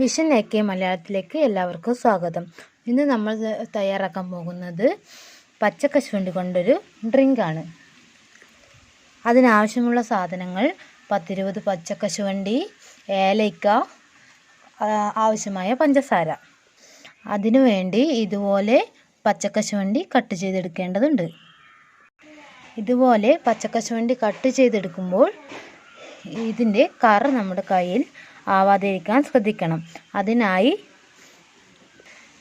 Vision A K മലയാളത്തിലേക്ക് എല്ലാവർക്കും സ്വാഗതം. ഇന്ന് നമ്മൾ തയ്യാറാക്കാൻ പോകുന്നത് പച്ചക്കശുവണ്ടി കൊണ്ടൊരു ഡ്രിങ്കാണ് അതിനാവശ്യമുള്ള സാധനങ്ങൾ പത്തിരുപത് പച്ചക്കശുവണ്ടി ഏലയ്ക്ക ആവശ്യമായ പഞ്ചസാര. അതിനു വേണ്ടി ഇതുപോലെ പച്ചക്കശുവണ്ടി കട്ട് ചെയ്തെടുക്കേണ്ടതുണ്ട്. ഇതുപോലെ പച്ചക്കശുവണ്ടി കട്ട് ചെയ്തെടുക്കുമ്പോൾ ഇതിന്റെ കറ നമ്മുടെ കയ്യിൽ ആവാതിരിക്കാൻ ശ്രദ്ധിക്കണം. അതിനായി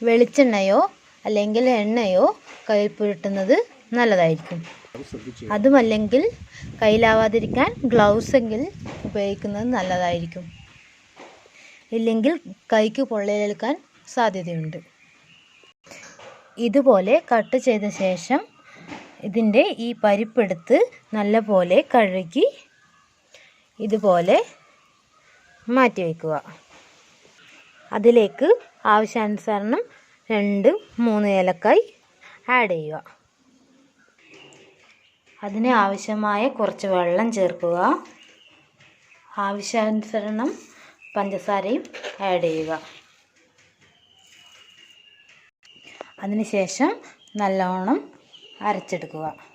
വെളിച്ചെണ്ണയോ അല്ലെങ്കിൽ എണ്ണയോ കയ്യിൽ പുരട്ടുന്നത് നല്ലതായിരിക്കും. അതുമല്ലെങ്കിൽ കയ്യിലാവാതിരിക്കാൻ ഗ്ലൗസ് എങ്കിൽ ഉപയോഗിക്കുന്നത് നല്ലതായിരിക്കും. ഇല്ലെങ്കിൽ കൈക്ക് പൊള്ളലേൽക്കാൻ സാധ്യതയുണ്ട്. ഇതുപോലെ കട്ട് ചെയ്ത ശേഷം ഇതിന്റെ ഈ പരിപ്പെടുത്ത് നല്ലപോലെ കഴുകി ഇതുപോലെ മാറ്റി വയ്ക്കുക അതിലേക്ക് ആവശ്യാനുസരണം രണ്ട് മൂന്ന് ഏലക്കായ് ആഡ് ചെയ്യുക. അതിന് ആവശ്യമായ കുറച്ച് വെള്ളം ചേർക്കുക. ആവശ്യാനുസരണം പഞ്ചസാരയും ആഡ് ചെയ്യുക. അതിനുശേഷം നല്ലോണം അരച്ചെടുക്കുക.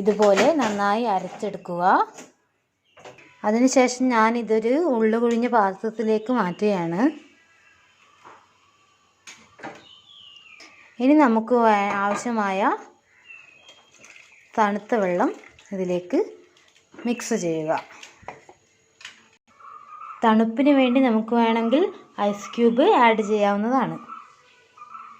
ഇതുപോലെ നന്നായി അരച്ചെടുക്കുക. അതിനുശേഷം ഞാൻ ഇതൊരു ഉള്ളു കുഴിഞ്ഞ പാത്രത്തിലേക്ക് മാറ്റുകയാണ്. ഇനി നമുക്ക് ആവശ്യമായ തണുത്ത വെള്ളം ഇതിലേക്ക് മിക്സ് ചെയ്യുക. തണുപ്പിന് വേണ്ടി നമുക്ക് വേണമെങ്കിൽ ഐസ് ക്യൂബ് ആഡ് ചെയ്യാവുന്നതാണ്.